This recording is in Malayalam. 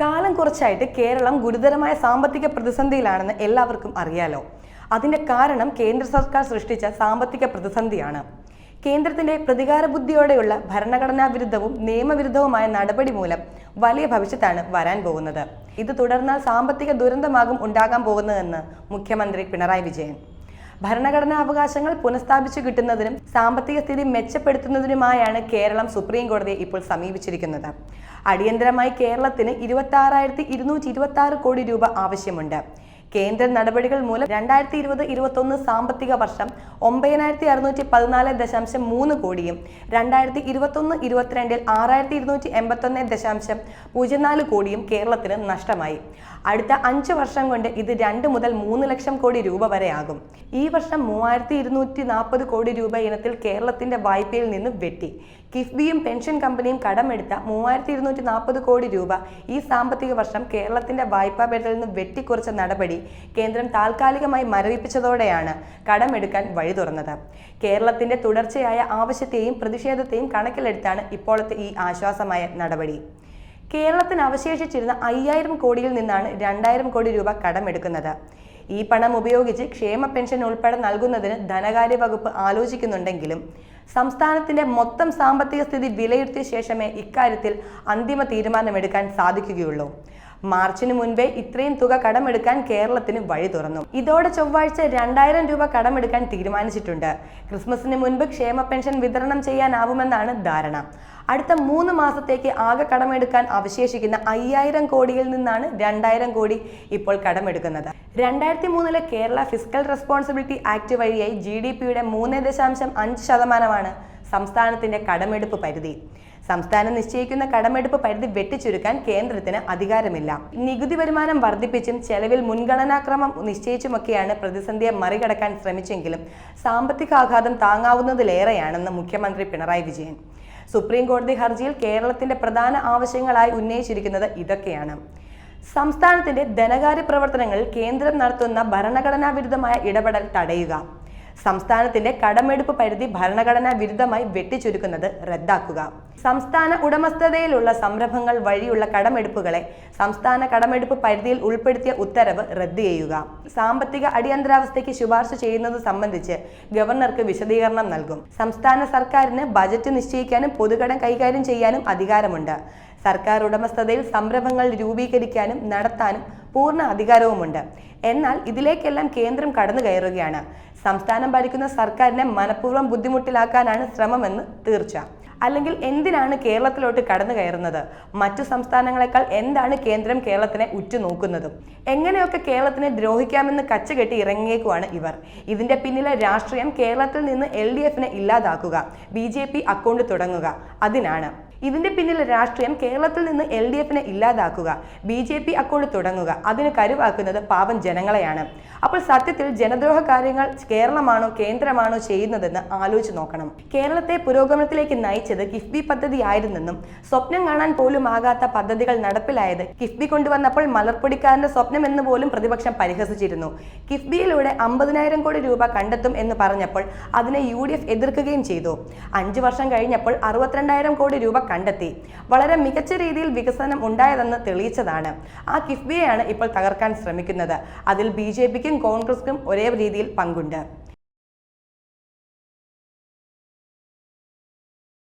കാലം കുറച്ചായിട്ട് കേരളം ഗുരുതരമായ സാമ്പത്തിക പ്രതിസന്ധിയിലാണെന്ന് എല്ലാവർക്കും അറിയാലോ. അതിന്റെ കാരണം കേന്ദ്ര സർക്കാർ സൃഷ്ടിച്ച സാമ്പത്തിക പ്രതിസന്ധിയാണ്. കേന്ദ്രത്തിന്റെ പ്രതികാര ബുദ്ധിയോടെയുള്ള ഭരണഘടനാ വിരുദ്ധവും നിയമവിരുദ്ധവുമായ നടപടി മൂലം വലിയ ഭവിഷ്യത്താണ് വരാൻ പോകുന്നത്. ഇത് തുടർന്നാൽ സാമ്പത്തിക ദുരന്തമാകും ഉണ്ടാകാൻ പോകുന്നതെന്ന് മുഖ്യമന്ത്രി പിണറായി വിജയൻ. ഭരണഘടനാ അവകാശങ്ങൾ പുനഃസ്ഥാപിച്ചു കിട്ടുന്നതിനും സാമ്പത്തിക സ്ഥിതി മെച്ചപ്പെടുത്തുന്നതിനുമായാണ് കേരളം സുപ്രീം കോടതിയെ ഇപ്പോൾ സമീപിച്ചിരിക്കുന്നത്. അടിയന്തരമായി കേരളത്തിന് ഇരുപത്തി ആറായിരത്തി ഇരുന്നൂറ്റി ഇരുപത്തി ആറ് കോടി രൂപ ആവശ്യമുണ്ട്. കേന്ദ്ര നടപടികൾ മൂലം രണ്ടായിരത്തി ഇരുപത് ഇരുപത്തൊന്ന് സാമ്പത്തിക വർഷം ഒമ്പതിനായിരത്തി അറുന്നൂറ്റി പതിനാല് ദശാംശം മൂന്ന് കോടിയും രണ്ടായിരത്തി ഇരുപത്തൊന്ന് ഇരുപത്തിരണ്ടിൽ ആറായിരത്തി ഇരുന്നൂറ്റി എൺപത്തൊന്ന് ദശാംശം പൂജ്യം നാല് കോടിയും കേരളത്തിന് നഷ്ടമായി. അടുത്ത അഞ്ച് വർഷം കൊണ്ട് ഇത് രണ്ട് മുതൽ മൂന്ന് ലക്ഷം കോടി രൂപ വരെയാകും. ഈ വർഷം മൂവായിരത്തി ഇരുന്നൂറ്റി നാൽപ്പത് കോടി രൂപ ഇനത്തിൽ കേരളത്തിന്റെ വായ്പയിൽ നിന്ന് വെട്ടി. കിഫ്ബിയും പെൻഷൻ കമ്പനിയും കടമെടുത്ത മൂവായിരത്തി ഇരുന്നൂറ്റി നാൽപ്പത് കോടി രൂപ ഈ സാമ്പത്തിക വർഷം കേരളത്തിന്റെ വായ്പാ പേരിൽ നിന്ന് വെട്ടിക്കുറച്ച നടപടി കേന്ദ്രം താൽക്കാലികമായി മരവിപ്പിച്ചതോടെയാണ് കടമെടുക്കാൻ വഴി തുറന്നത്. കേരളത്തിന്റെ തുടർച്ചയായ ആവശ്യത്തെയും പ്രതിഷേധത്തെയും കണക്കിലെടുത്താണ് ഇപ്പോഴത്തെ ഈ ആശ്വാസമായ നടപടി. കേരളത്തിന് അവശേഷിച്ചിരുന്ന അയ്യായിരം കോടിയിൽ നിന്നാണ് രണ്ടായിരം കോടി രൂപ കടമെടുക്കുന്നത്. ഈ പണം ഉപയോഗിച്ച് ക്ഷേമ പെൻഷൻ ഉൾപ്പെടെ നൽകുന്നതിന് ധനകാര്യ വകുപ്പ് ആലോചിക്കുന്നുണ്ടെങ്കിലും സംസ്ഥാനത്തിന്റെ മൊത്തം സാമ്പത്തിക സ്ഥിതി വിലയിരുത്തിയ ശേഷമേ ഇക്കാര്യത്തിൽ അന്തിമ തീരുമാനമെടുക്കാൻ സാധിക്കുകയുള്ളൂ. മാർച്ചിന് മുൻപേ ഇത്രയും തുക കടമെടുക്കാൻ കേരളത്തിന് വഴി തുറന്നു. ഇതോടെ ചൊവ്വാഴ്ച രണ്ടായിരം രൂപ കടമെടുക്കാൻ തീരുമാനിച്ചിട്ടുണ്ട്. ക്രിസ്മസിന് മുൻപ് ക്ഷേമ പെൻഷൻ വിതരണം ചെയ്യാനാവുമെന്നാണ് ധാരണ. അടുത്ത മൂന്ന് മാസത്തേക്ക് ആകെ കടമെടുക്കാൻ അവശേഷിക്കുന്ന അയ്യായിരം കോടിയിൽ നിന്നാണ് രണ്ടായിരം കോടി ഇപ്പോൾ കടമെടുക്കുന്നത്. രണ്ടായിരത്തി മൂന്നിലെ കേരള ഫിസിക്കൽ റെസ്പോൺസിബിലിറ്റി ആക്ട് വഴിയായി ജി ഡി പിയുടെ മൂന്ന് ദശാംശം അഞ്ച് ശതമാനമാണ് സംസ്ഥാനത്തിന്റെ കടമെടുപ്പ് പരിധി. സംസ്ഥാനം നിശ്ചയിക്കുന്ന കടമെടുപ്പ് പരിധി വെട്ടിച്ചുരുക്കാൻ കേന്ദ്രത്തിന് അധികാരമില്ല. നികുതി വരുമാനം വർദ്ധിപ്പിച്ചും ചെലവിൽ മുൻഗണനാക്രമം നിശ്ചയിച്ചുമൊക്കെയാണ് പ്രതിസന്ധിയെ മറികടക്കാൻ ശ്രമിച്ചെങ്കിലും സാമ്പത്തിക ആഘാതം താങ്ങാവുന്നതിലേറെയാണെന്ന് മുഖ്യമന്ത്രി പിണറായി വിജയൻ. സുപ്രീം കോടതി ഹർജിയിൽ കേരളത്തിന്റെ പ്രധാന ആവശ്യങ്ങളായി ഉന്നയിച്ചിരിക്കുന്നത് ഇതൊക്കെയാണ്. സംസ്ഥാനത്തിന്റെ ധനകാര്യ പ്രവർത്തനങ്ങളിൽ കേന്ദ്രം നടത്തുന്ന ഭരണഘടനാ വിരുദ്ധമായ ഇടപെടൽ തടയുക. സംസ്ഥാനത്തിന്റെ കടമെടുപ്പ് പരിധി ഭരണഘടനാ വിരുദ്ധമായി വെട്ടിച്ചുരുക്കുന്നത് റദ്ദാക്കുക. സംസ്ഥാന ഉടമസ്ഥതയിലുള്ള സംരംഭങ്ങൾ വഴിയുള്ള കടമെടുപ്പുകളെ സംസ്ഥാന കടമെടുപ്പ് പരിധിയിൽ ഉൾപ്പെടുത്തിയ ഉത്തരവ് റദ്ദ് ചെയ്യുക. സാമ്പത്തിക അടിയന്തരാവസ്ഥയ്ക്ക് ശുപാർശ ചെയ്യുന്നത് സംബന്ധിച്ച് ഗവർണർക്ക് വിശദീകരണം നൽകും. സംസ്ഥാന സർക്കാരിന് ബജറ്റ് നിശ്ചയിക്കാനും പൊതുകടം കൈകാര്യം ചെയ്യാനും അധികാരമുണ്ട്. സർക്കാർ ഉടമസ്ഥതയിൽ സംരംഭങ്ങൾ രൂപീകരിക്കാനും നടത്താനും പൂർണ അധികാരവുമുണ്ട്. എന്നാൽ ഇതിലേക്കെല്ലാം കേന്ദ്രം കടന്നു കയറുകയാണ്. സംസ്ഥാനം ഭരിക്കുന്ന സർക്കാരിനെ മനഃപൂർവം ബുദ്ധിമുട്ടിലാക്കാനാണ് ശ്രമമെന്ന് തീർച്ച. അല്ലെങ്കിൽ എന്തിനാണ് കേരളത്തിലോട്ട് കടന്നു കയറുന്നത്? മറ്റു സംസ്ഥാനങ്ങളെക്കാൾ എന്താണ് കേന്ദ്രം കേരളത്തിനെ ഉറ്റുനോക്കുന്നതും? എങ്ങനെയൊക്കെ കേരളത്തിനെ ദ്രോഹിക്കാമെന്ന് കച്ചകെട്ടി ഇറങ്ങിയേക്കുവാണ് ഇവർ. ഇതിന്റെ പിന്നിലെ രാഷ്ട്രീയം കേരളത്തിൽ നിന്ന് എൽ ഡി എഫിനെ ഇല്ലാതാക്കുക ബി ജെ പി അക്കൗണ്ട് തുടങ്ങുക. അതിനാണ്. ഇതിന്റെ പിന്നിൽ രാഷ്ട്രീയം കേരളത്തിൽ നിന്ന് എൽ ഡി എഫിനെ ഇല്ലാതാക്കുക ബി ജെ പി അക്കൗണ്ട് തുടങ്ങുക അതിന് കരുവാക്കുന്നത് പാവം ജനങ്ങളെയാണ്. അപ്പോൾ സത്യത്തിൽ ജനദ്രോഹ കാര്യങ്ങൾ കേരളമാണോ കേന്ദ്രമാണോ ചെയ്യുന്നതെന്ന് ആലോചിച്ച് നോക്കണം. കേരളത്തെ പുരോഗമനത്തിലേക്ക് നയിച്ചത് കിഫ്ബി പദ്ധതി ആയിരുന്നെന്നും സ്വപ്നം കാണാൻ പോലും ആകാത്ത പദ്ധതികൾ നടപ്പിലായത് കിഫ്ബി കൊണ്ടുവന്നപ്പോൾ മലർപ്പൊടിക്കാരന്റെ സ്വപ്നം എന്ന് പോലും പ്രതിപക്ഷം പരിഹസിച്ചിരുന്നു. കിഫ്ബിയിലൂടെ അമ്പതിനായിരം കോടി രൂപ കണ്ടെത്തും എന്ന് പറഞ്ഞപ്പോൾ അതിനെ യു എതിർക്കുകയും ചെയ്തു. അഞ്ചു വർഷം കഴിഞ്ഞപ്പോൾ അറുപത്തിരണ്ടായിരം കോടി രൂപ കണ്ടെത്തി. വളരെ മികച്ച രീതിയിൽ വികസനം ഉണ്ടായതെന്ന് തെളിയിച്ചതാണ്. ആ കിഫ്ബിയെയാണ് ഇപ്പോൾ തകർക്കാൻ ശ്രമിക്കുന്നത്. അതിൽ ബി കോൺഗ്രസിനും ഒരേ രീതിയിൽ പങ്കുണ്ട്.